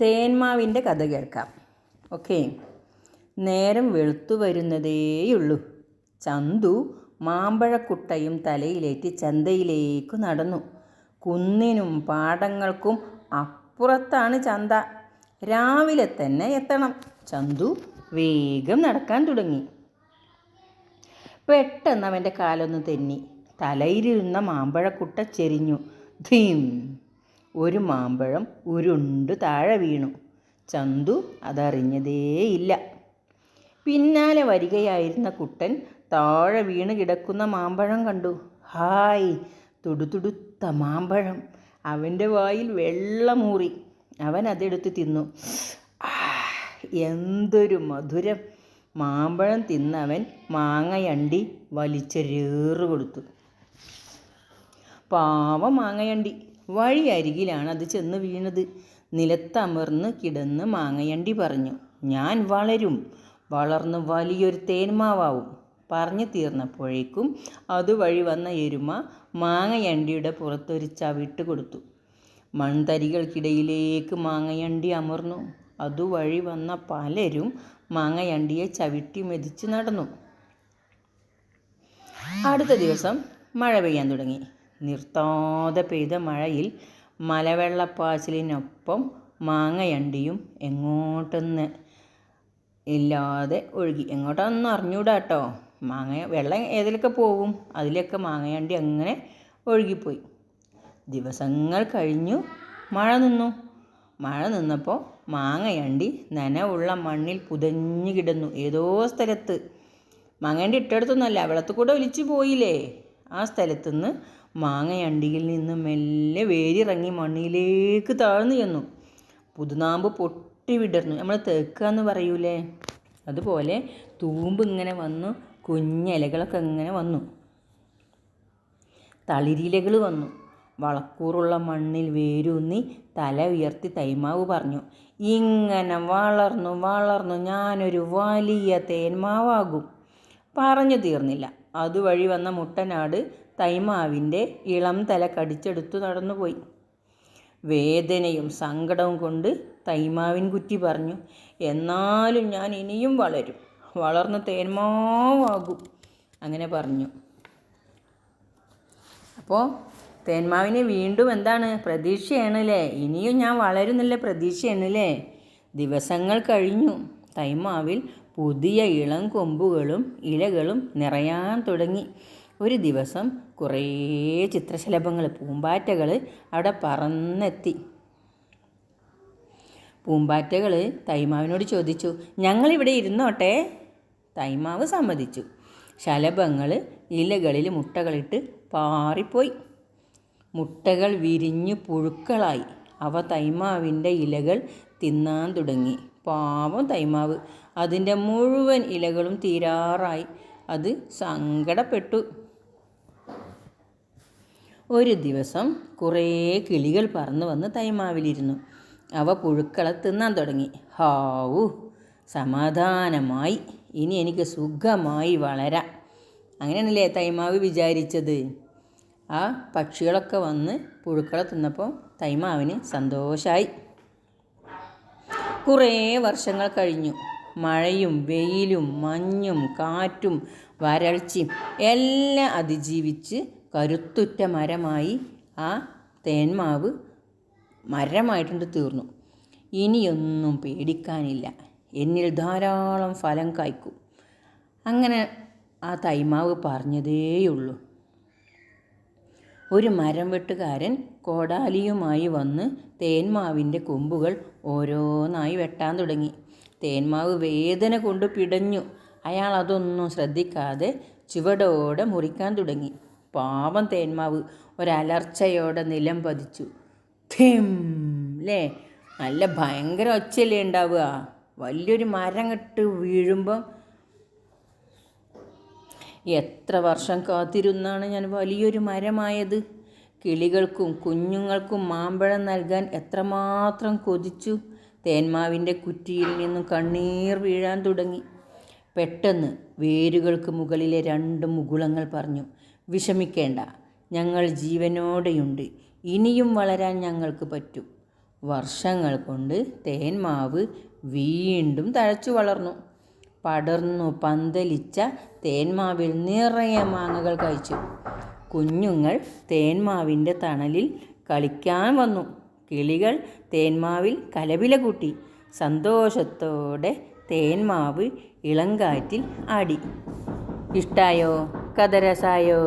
തേന്മാവിന്റെ കഥ കേൾക്കാം. ഓക്കെ. നേരം വെളുത്തു വരുന്നതേയുള്ളൂ. ചന്തു മാമ്പഴക്കുട്ടയും തലയിലേറ്റി ചന്തയിലേക്ക് നടന്നു. കുന്നിനും പാടങ്ങൾക്കും അപ്പുറത്താണ് ചന്ത. രാവിലെ തന്നെ എത്തണം. ചന്തു വേഗം നടക്കാൻ തുടങ്ങി. പെട്ടെന്ന് അവന്റെ കാലൊന്ന് തെന്നി. തലയിലിരുന്ന മാമ്പഴക്കുട്ട ചെരിഞ്ഞു. ധീം. ഒരു മാമ്പഴം ഉരുണ്ട് താഴെ വീണു. ചന്തു അതറിഞ്ഞതേയില്ല. പിന്നാലെ വരികയായിരുന്ന കുട്ടൻ താഴെ വീണ് കിടക്കുന്ന മാമ്പഴം കണ്ടു. ഹായ് തുടുതുടുത്ത മാമ്പഴം. അവന്റെ വായിൽ വെള്ളമൂറി. അവൻ അതെടുത്ത് തിന്നു. എന്തൊരു മധുരം. മാമ്പഴം തിന്നവൻ മാങ്ങയണ്ടി വലിച്ചൊരേറ് കൊടുത്തു. പാവം മാങ്ങയണ്ടി. വഴി അരികിലാണ് അത് ചെന്ന് വീണത്. നിലത്തമർന്ന് കിടന്ന് മാങ്ങയണ്ടി പറഞ്ഞു ഞാൻ വളരും. വളർന്ന് വലിയൊരു തേന്മാവാവും പറഞ്ഞു തീർന്നപ്പോഴേക്കും അതുവഴി വന്ന എരുമ മാങ്ങയണ്ടിയുടെ പുറത്തൊരു ചവിട്ട് കൊടുത്തു. മൺതരികൾക്കിടയിലേക്ക് മാങ്ങയണ്ടി അമർന്നു. അതുവഴി വന്ന പലരും മാങ്ങയണ്ടിയെ ചവിട്ടി മെതിച്ച് നടന്നു. അടുത്ത ദിവസം മഴ പെയ്യാൻ തുടങ്ങി. നിർത്താതെ പെയ്ത മഴയിൽ മലവെള്ളപ്പാച്ചിലിനൊപ്പം മാങ്ങയണ്ടിയും എങ്ങോട്ടെന്ന് ഇല്ലാതെ ഒഴുകി. എങ്ങോട്ടൊന്നും അറിഞ്ഞൂടാ കേട്ടോ മാങ്ങ വെള്ളം ഏതിലൊക്കെ പോവും അതിലൊക്കെ മാങ്ങയണ്ടി അങ്ങനെ ഒഴുകിപ്പോയി. ദിവസങ്ങൾ കഴിഞ്ഞു. മഴ നിന്നു. മഴ നിന്നപ്പോൾ മാങ്ങയണ്ടി നനവുള്ള മണ്ണിൽ പുതഞ്ഞു കിടന്നു. ഏതോ സ്ഥലത്ത്. മാങ്ങയണ്ടി ഇട്ടടുത്തൊന്നുമല്ല വെള്ളത്തിൽ കൂടെ ഒലിച്ചു പോയില്ലേ? ആ സ്ഥലത്തുനിന്ന് മാങ്ങയണ്ടിയിൽ നിന്ന് മെല്ലെ വേരിറങ്ങി മണ്ണിലേക്ക് താഴ്ന്നു ചെന്നു. പുതുനാമ്പ് പൊട്ടി വിടർന്നു. നമ്മൾ തേക്കുക എന്ന് പറയൂലേ? അതുപോലെ തൂമ്പ് ഇങ്ങനെ വന്നു കുഞ്ഞിലകളൊക്കെ ഇങ്ങനെ വന്നു. തളിരിലകൾ വന്നു. വളക്കൂറുള്ള മണ്ണിൽ വേരൂന്നി തല ഉയർത്തി തൈമാവ് പറഞ്ഞു ഇങ്ങനെ വളർന്നു വളർന്നു ഞാനൊരു വലിയ തേന്മാവാകും പറഞ്ഞു തീർന്നില്ല. അതുവഴി വന്ന മുട്ടനാട് തൈമാവിന്റെ ഇളം തല കടിച്ചെടുത്തു നടന്നുപോയി. വേദനയും സങ്കടവും കൊണ്ട് തൈമാവിൻ കുറ്റി പറഞ്ഞു എന്നാലും ഞാൻ ഇനിയും വളരും. വളർന്ന് തേന്മാവാകും അങ്ങനെ പറഞ്ഞു. അപ്പോൾ തേന്മാവിന് വീണ്ടും എന്താണ്? പ്രതീക്ഷയാണ് അല്ലേ ഇനിയും ഞാൻ വളരുന്നില്ല പ്രതീക്ഷയാണല്ലേ? ദിവസങ്ങൾ കഴിഞ്ഞു. തൈമാവിൽ പുതിയ ഇളം കൊമ്പുകളും ഇലകളും നിറയാൻ തുടങ്ങി. ഒരു ദിവസം കുറേ ചിത്രശലഭങ്ങൾ പൂമ്പാറ്റകൾ അവിടെ പറന്നെത്തി. പൂമ്പാറ്റകൾ തൈമാവിനോട് ചോദിച്ചു ഞങ്ങളിവിടെ ഇരുന്നോട്ടെ? തൈമാവ് സമ്മതിച്ചു. ശലഭങ്ങൾ ഇലകളിൽ മുട്ടകളിട്ട് പാറിപ്പോയി. മുട്ടകൾ വിരിഞ്ഞ് പുഴുക്കളായി. അവ തൈമാവിന്റെ ഇലകൾ തിന്നാൻ തുടങ്ങി. പാവം തൈമാവ്. അതിന്റെ മുഴുവൻ ഇലകളും തീരാറായി. അത് സങ്കടപ്പെട്ടു. ഒരു ദിവസം കുറേ കിളികൾ പറന്നു വന്ന് തൈമാവിലിരുന്നു. അവ പുഴുക്കളെ തിന്നാൻ തുടങ്ങി. ഹാവു സമാധാനമായി. ഇനി എനിക്ക് സുഖമായി വളരാം. അങ്ങനെയാണല്ലേ തൈമാവ് വിചാരിച്ചത്? ആ പക്ഷികളൊക്കെ വന്ന് പുഴുക്കളെ തിന്നപ്പോൾ തൈമാവിന് സന്തോഷമായി കുറേ വർഷങ്ങൾ കഴിഞ്ഞു. മഴയും വെയിലും മഞ്ഞും കാറ്റും വരൾച്ചയും എല്ലാം അതിജീവിച്ച് കരുത്തുറ്റ മരമായി ആ തേന്മാവ് മരമായിട്ടുണ്ട് തീർന്നു. ഇനിയൊന്നും പേടിക്കാനില്ല. എന്നിൽ ധാരാളം ഫലം കായ്ക്കും. അങ്ങനെ ആ തൈമാവ് പറഞ്ഞതേയുള്ളൂ. ഒരു മരം വെട്ടുകാരൻ കോടാലിയുമായി വന്ന് തേന്മാവിന്റെ കൊമ്പുകൾ ഓരോന്നായി വെട്ടാൻ തുടങ്ങി. തേന്മാവ് വേദന കൊണ്ട് പിടഞ്ഞു. അയാൾ അതൊന്നും ശ്രദ്ധിക്കാതെ ചുവടോടെ മുറിക്കാൻ തുടങ്ങി. പാവം തേന്മാവ് ഒരലർച്ചയോടെ നിലം പതിച്ചു. തിം അല്ലേ നല്ല ഭയങ്കര ഒച്ചയല്ലേ ഉണ്ടാവുക. വലിയൊരു മരം കെട്ട് വീഴുമ്പം എത്ര വർഷം കാത്തിരുന്നാണ് ഞാൻ വലിയൊരു മരമായത്. കിളികൾക്കും കുഞ്ഞുങ്ങൾക്കും മാമ്പഴം നൽകാൻ എത്രമാത്രം കൊതിച്ചു. തേന്മാവിന്റെ കുറ്റിയിൽ നിന്നും കണ്ണീർ വീഴാൻ തുടങ്ങി. പെട്ടെന്ന് വേരുകൾക്ക് മുകളിലെ രണ്ട് മുകുളങ്ങൾ പറഞ്ഞു. വിഷമിക്കേണ്ട. ഞങ്ങൾ ജീവനോടെയുണ്ട്. ഇനിയും വളരാൻ ഞങ്ങൾക്ക് പറ്റും. വർഷങ്ങൾ കൊണ്ട് തേൻമാവ് വീണ്ടും തഴച്ചു വളർന്നു. പടർന്നു പന്തലിച്ച തേന്മാവിൽ നിറയെ മാങ്ങകൾ കഴിച്ചു. കുഞ്ഞുങ്ങൾ തേന്മാവിന്റെ തണലിൽ കളിക്കാൻ വന്നു. കിളികൾ തേന്മാവിൽ കലപില കൂട്ടി. സന്തോഷത്തോടെ തേന്മാവ് ഇളങ്കാറ്റിൽ ആടി. ഇഷ്ടായോ? കഥ രസായോ